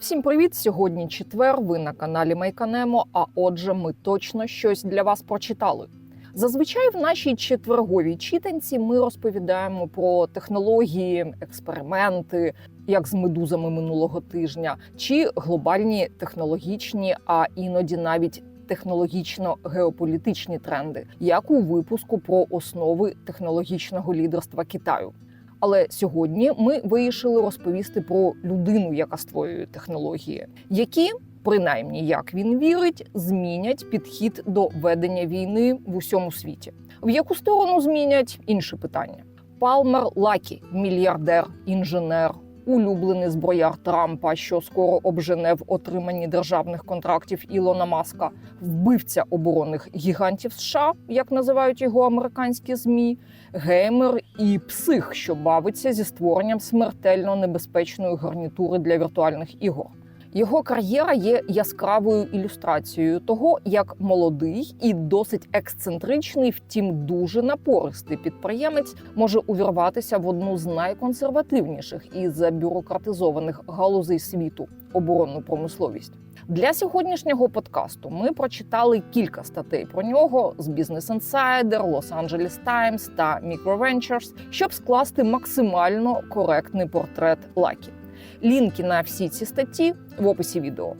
Всім привіт! Сьогодні четвер. Ви на каналі Майканемо. А отже, ми точно щось для вас прочитали. Зазвичай в нашій четверговій читанці ми розповідаємо про технології, експерименти, як з медузами минулого тижня, чи глобальні технологічні, а іноді навіть технологічно-геополітичні тренди, як у випуску про основи технологічного лідерства Китаю. Але сьогодні ми вирішили розповісти про людину, яка створює технології, які, принаймні як він вірить, змінять підхід до ведення війни в усьому світі. В яку сторону змінять інше питання? Палмер Лакі, мільярдер, інженер, улюблений зброяр Трампа, що скоро обжене в отриманні державних контрактів Ілона Маска, вбивця оборонних гігантів США, як називають його американські змі, геймер і псих, що бавиться зі створенням смертельно небезпечної гарнітури для віртуальних ігор. Його кар'єра є яскравою ілюстрацією того, як молодий і досить ексцентричний, втім дуже напористий підприємець може увірватися в одну з найконсервативніших і забюрократизованих галузей світу оборонну промисловість. Для сьогоднішнього подкасту ми прочитали кілька статей про нього з Business Insider, Los Angeles Times та Microventures, щоб скласти максимально коректний портрет Лакі. Лінки на всі ці статті в описі відео.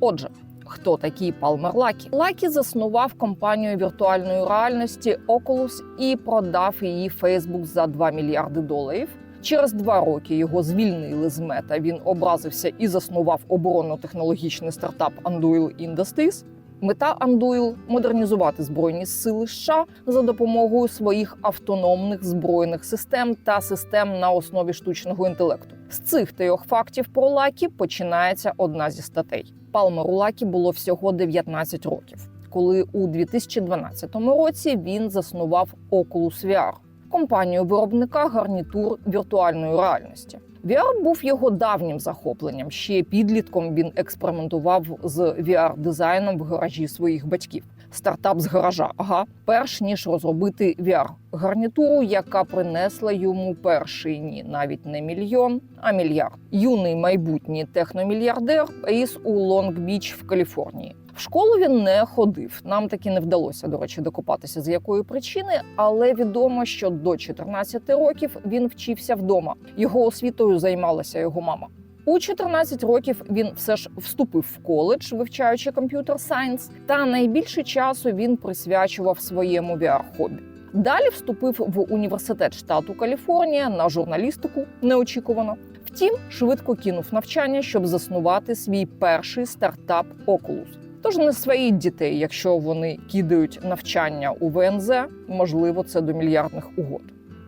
Отже, хто такий Палмер Лакі? Лакі заснував компанію віртуальної реальності Oculus і продав її Facebook за 2 мільярди доларів. Через два роки його звільнили з мета. Він образився і заснував оборонно-технологічний стартап Anduil Industries. Мета Anduil – модернізувати збройні сили США за допомогою своїх автономних збройних систем та систем на основі штучного інтелекту. З цих трьох фактів про Лакі починається одна зі статей. Палмеру Лакі було всього 19 років, коли у 2012 році він заснував Oculus VR – компанію виробника гарнітур віртуальної реальності. VR був його давнім захопленням. Ще підлітком він експериментував з VR-дизайном в гаражі своїх батьків. Стартап з гаража, ага, перш ніж розробити VR-гарнітуру, яка принесла йому перший ні, навіть не мільйон, а мільярд. Юний майбутній техномільярдер ріс у Лонг-Біч в Каліфорнії. Школу він не ходив. Нам таки не вдалося, до речі, докопатися з якої причини, але відомо, що до 14 років він вчився вдома. Його освітою займалася його мама. У 14 років він все ж вступив в коледж, вивчаючи комп'ютер сайнс, та найбільше часу він присвячував своєму VR-хобі. Далі вступив в університет штату Каліфорнія на журналістику неочікувано. Втім, швидко кинув навчання, щоб заснувати свій перший стартап Oculus. Тож не своїх дітей, якщо вони кидають навчання у ВНЗ, можливо, це до мільярдних угод.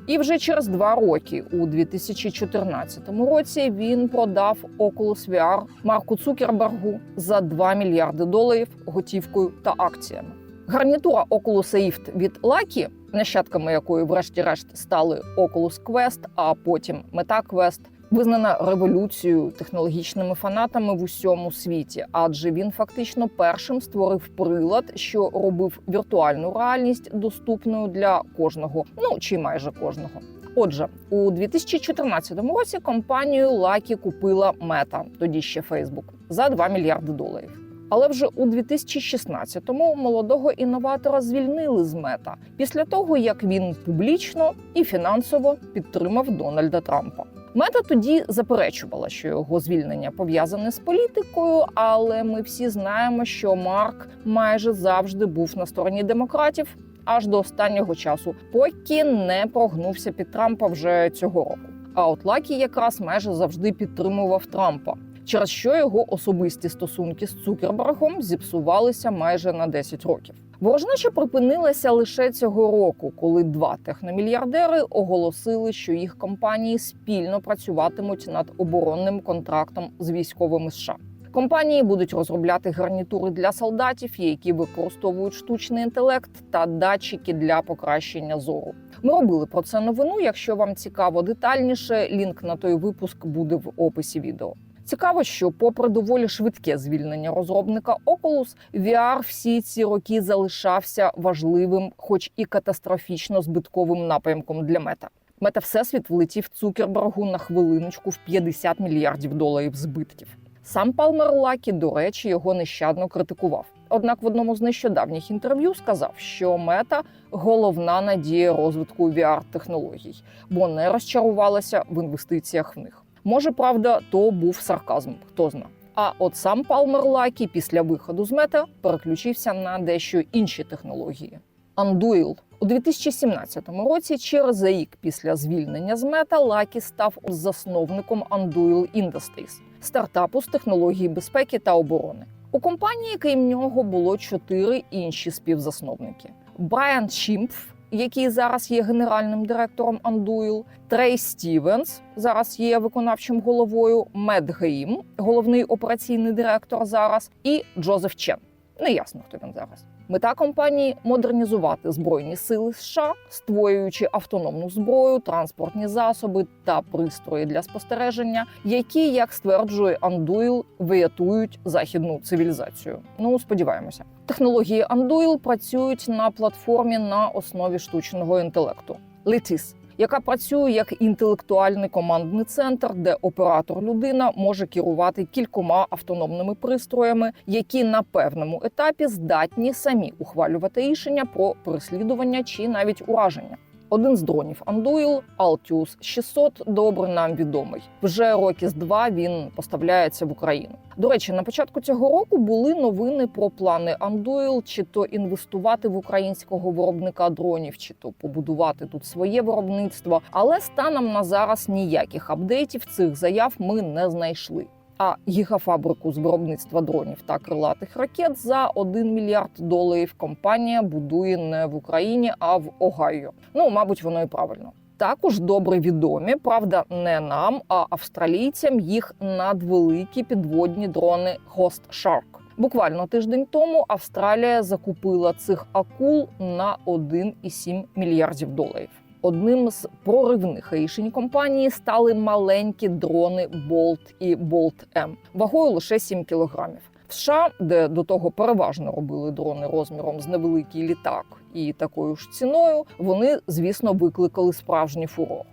І вже через два роки, у 2014 році, він продав Oculus VR Марку Цукербергу за 2 мільярди доларів готівкою та акціями. Гарнітура Oculus Rift від Lucky, нащадками якої, врешті-решт, стали Oculus Quest, а потім Meta Quest, визнана революцією технологічними фанатами в усьому світі, адже він фактично першим створив прилад, що робив віртуальну реальність доступною для кожного, ну чи майже кожного. Отже, у 2014 році компанію Lucky купила Meta, тоді ще Facebook, за 2 мільярди доларів. Але вже у 2016-му молодого інноватора звільнили з мета після того, як він публічно і фінансово підтримав Дональда Трампа. Мета тоді заперечувала, що його звільнення пов'язане з політикою, але ми всі знаємо, що Марк майже завжди був на стороні демократів аж до останнього часу, поки не прогнувся під Трампа вже цього року. А от Лакі якраз майже завжди підтримував Трампа, через що його особисті стосунки з Цукербергом зіпсувалися майже на 10 років. Ворожнеча припинилася лише цього року, коли два техномільярдери оголосили, що їх компанії спільно працюватимуть над оборонним контрактом з військовими США. Компанії будуть розробляти гарнітури для солдатів, які використовують штучний інтелект та датчики для покращення зору. Ми робили про це новину. Якщо вам цікаво детальніше, лінк на той випуск буде в описі відео. Цікаво, що, попри доволі швидке звільнення розробника Oculus, VR всі ці роки залишався важливим, хоч і катастрофічно збитковим напрямком для мета. Мета Всесвіт влетів Цукербергу на хвилиночку в 50 мільярдів доларів збитків. Сам Палмер Лакі, до речі, його нещадно критикував. Однак в одному з нещодавніх інтерв'ю сказав, що мета головна надія розвитку VR-технологій, бо не розчарувалася в інвестиціях в них. Може, правда, то був сарказм, хто зна. А от сам Палмер Лакі після виходу з мета переключився на дещо інші технології. Anduil. у 2017 році, через рік після звільнення з мета, Лакі став засновником Anduil Industries – стартапу з технології безпеки та оборони. У компанії, крім нього, було чотири інші співзасновники: Брайан Шімпф, який зараз є генеральним директором Андуїл, Трей Стівенс, зараз є виконавчим головою, Мед Гейм, головний операційний директор зараз, і Джозеф Чен. Неясно, хто він зараз. Мета компанії модернізувати збройні сили США, створюючи автономну зброю, транспортні засоби та пристрої для спостереження, які, як стверджує Андуїл, врятують західну цивілізацію. Ну сподіваємося, технології Андуїл працюють на платформі на основі штучного інтелекту. Lattice яка працює як інтелектуальний командний центр, де оператор людина може керувати кількома автономними пристроями, які на певному етапі здатні самі ухвалювати рішення про переслідування чи навіть ураження. Один з дронів Anduil, Altius 600, добре нам відомий. Вже роки з два він поставляється в Україну. До речі, на початку цього року були новини про плани Anduil, чи то інвестувати в українського виробника дронів, чи то побудувати тут своє виробництво. Але станом на зараз ніяких апдейтів цих заяв ми не знайшли. А гігафабрику з виробництва дронів та крилатих ракет за 1 мільярд доларів компанія будує не в Україні, а в Огайо. Ну, мабуть, воно і правильно. Також добре відомі, правда, не нам, а австралійцям їх надвеликі підводні дрони Ghost Shark. Буквально тиждень тому Австралія закупила цих акул на 1,7 мільярдів доларів. Одним з проривних рішень компанії стали маленькі дрони Bolt і Bolt M вагою лише 7 кілограмів. В США, де до того переважно робили дрони розміром з невеликий літак і такою ж ціною, вони, звісно, викликали справжній фурор.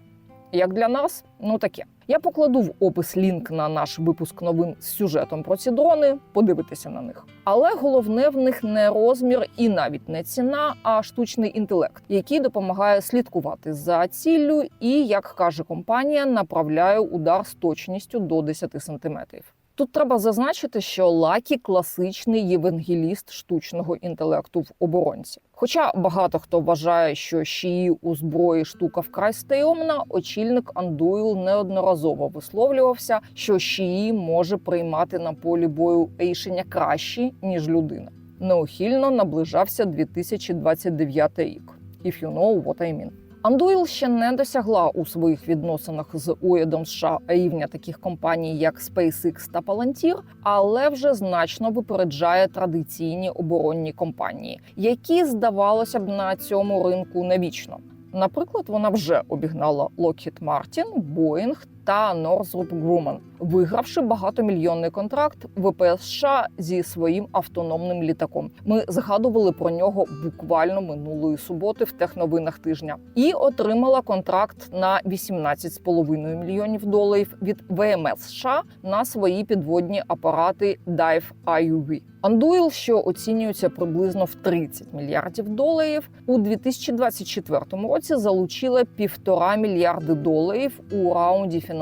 Як для нас, ну таке. Я покладу в опис лінк на наш випуск новин з сюжетом про ці дрони. Подивитися на них. Але головне в них не розмір і навіть не ціна, а штучний інтелект, який допомагає слідкувати за ціллю і, як каже компанія, направляє удар з точністю до 10 сантиметрів. Тут треба зазначити, що Лакі класичний євангеліст штучного інтелекту в оборонці. Хоча багато хто вважає, що шиї у зброї штука вкрай стейомна, очільник Андуйл неодноразово висловлювався, що шиї може приймати на полі бою рішення кращі ніж людина. Неухильно наближався 2029 рік. If you know what I mean. Андуїл ще не досягла у своїх відносинах з урядом США рівня таких компаній, як SpaceX та Palantir, але вже значно випереджає традиційні оборонні компанії, які здавалося б на цьому ринку навічно. Наприклад, вона вже обігнала Lockheed Martin, Boeing та Northrop Grumman, вигравши багатомільйонний контракт ВПС США зі своїм автономним літаком. Ми згадували про нього буквально минулої суботи в техновинах тижня, і отримала контракт на 18,5 мільйонів доларів від ВМС США на свої підводні апарати Dive IUV. Андуїл, що оцінюється приблизно в 30 мільярдів доларів, у 2024 році залучила півтора мільярди доларів у раунді фінансування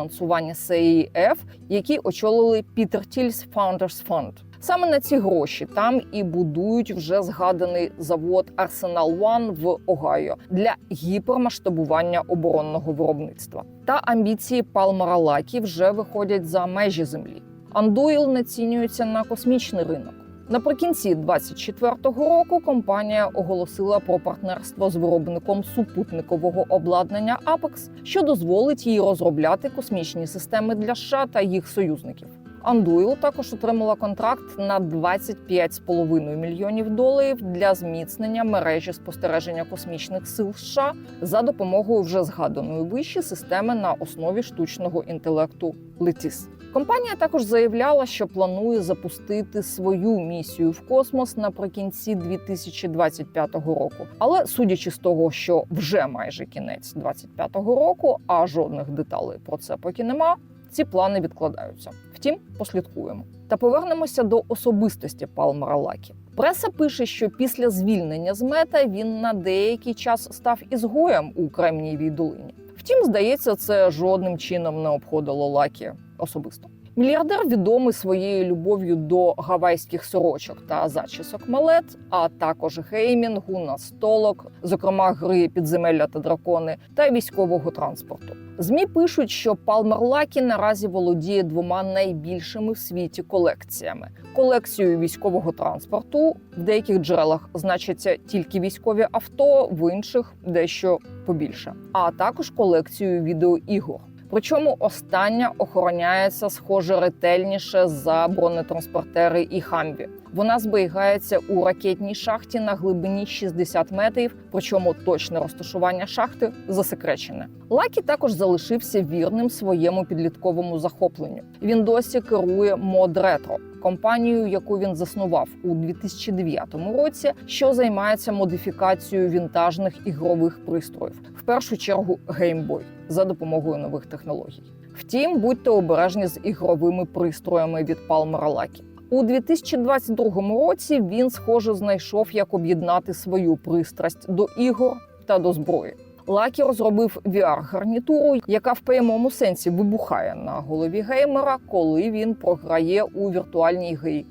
серії F, які очолили Пітер Тільс Founders Fund. Саме на ці гроші там і будують вже згаданий завод Arsenal One в Огайо для гіпермасштабування оборонного виробництва. Та амбіції Палмара Лакі вже виходять за межі землі. Андуїл націнюється на космічний ринок. Наприкінці 24-го року компанія оголосила про партнерство з виробником супутникового обладнання Apex, що дозволить їй розробляти космічні системи для США та їх союзників. Андуїл також отримала контракт на 25,5 мільйонів доларів для зміцнення мережі спостереження космічних сил США за допомогою вже згаданої вище системи на основі штучного інтелекту Летіс. Компанія також заявляла, що планує запустити свою місію в космос наприкінці 2025 року. Але судячи з того, що вже майже кінець 2025 року, а жодних деталей про це поки нема. ці плани відкладаються. Втім, послідкуємо. Та повернемося до особистості Палмера Лакі. Преса пише, що після звільнення з мета він на деякий час став ізгоєм у Кремнієвій долині. Втім, здається, це жодним чином не обходило Лакі особисто. Мільярдер відомий своєю любов'ю до гавайських сорочок та зачісок малет, а також геймінгу, настолок, зокрема гри підземелля та дракони та військового транспорту. Змі пишуть, що Палмер Лакі наразі володіє двома найбільшими в світі колекціями: колекцією військового транспорту в деяких джерелах значаться тільки військові авто, в інших дещо побільше, а також колекцією відеоігор. Причому остання охороняється схоже ретельніше за бронетранспортери і хамві. Вона зберігається у ракетній шахті на глибині 60 метрів. Причому точне розташування шахти засекречене. Лакі також залишився вірним своєму підлітковому захопленню. Він досі керує Mod Retro, компанією, яку він заснував у 2009 році, що займається модифікацією вінтажних ігрових пристроїв, в першу чергу Boy, за допомогою нових технологій. Втім, будьте обережні з ігровими пристроями від Палмера Лакі. У 2022 році він, схоже, знайшов, як об'єднати свою пристрасть до ігор та до зброї. Лакі розробив VR-гарнітуру, яка в прямому сенсі вибухає на голові геймера, коли він програє у віртуальній грі,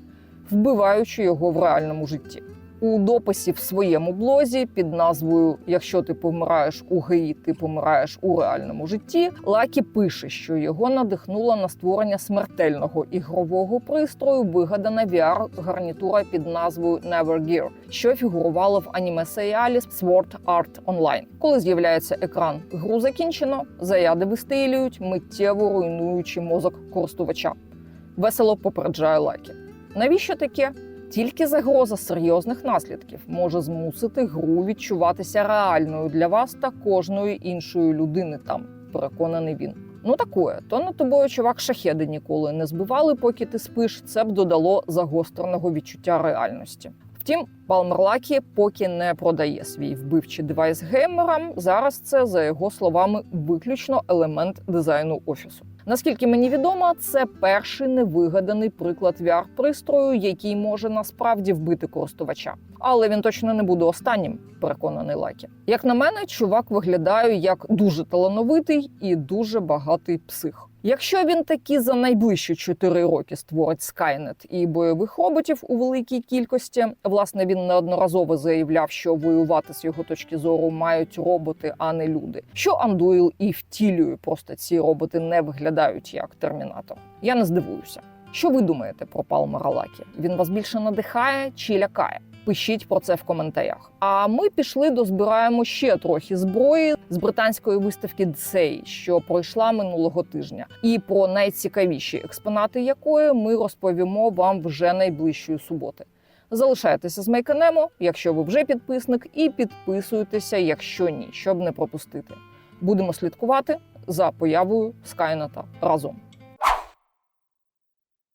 вбиваючи його в реальному житті. У дописі в своєму блозі під назвою Якщо ти помираєш у грі, ти помираєш у реальному житті. Лакі пише, що його надихнуло на створення смертельного ігрового пристрою, вигадана VR-гарнітура під назвою Never Gear, що фігурувало в аніме-серіалі Sword Art Online. Коли з'являється екран гру закінчено, заряди вистрілюють, миттєво руйнуючи мозок користувача. Весело попереджає Лакі. Навіщо таке? Тільки загроза серйозних наслідків може змусити гру відчуватися реальною для вас та кожної іншої людини там, переконаний він. Ну такое, то над тобою чувак шахеди ніколи не збивали, поки ти спиш. Це б додало загостреного відчуття реальності. Втім, Lucky поки не продає свій вбивчий девайс геймерам. Зараз це за його словами виключно елемент дизайну офісу. Наскільки мені відомо, це перший невигаданий приклад VR-пристрою, який може насправді вбити користувача. Але він точно не буде останнім, переконаний Лакі. Як на мене, чувак виглядає як дуже талановитий і дуже багатий псих. Якщо він таки за найближчі 4 роки створить Skynet і бойових роботів у великій кількості, власне, він неодноразово заявляв, що воювати з його точки зору мають роботи, а не люди. Що Андуїл і втілює, просто ці роботи не виглядають як термінатор. Я не здивуюся. Що ви думаєте про Палмера Лакі? Він вас більше надихає чи лякає? Пишіть про це в коментарях. А ми пішли дозбираємо ще трохи зброї з британської виставки DSEI, що пройшла минулого тижня, і про найцікавіші експонати якої ми розповімо вам вже найближчої суботи. Залишайтеся з Мейканемо, якщо ви вже підписник, і підписуйтеся, якщо ні, щоб не пропустити. Будемо слідкувати за появою Скайнета разом.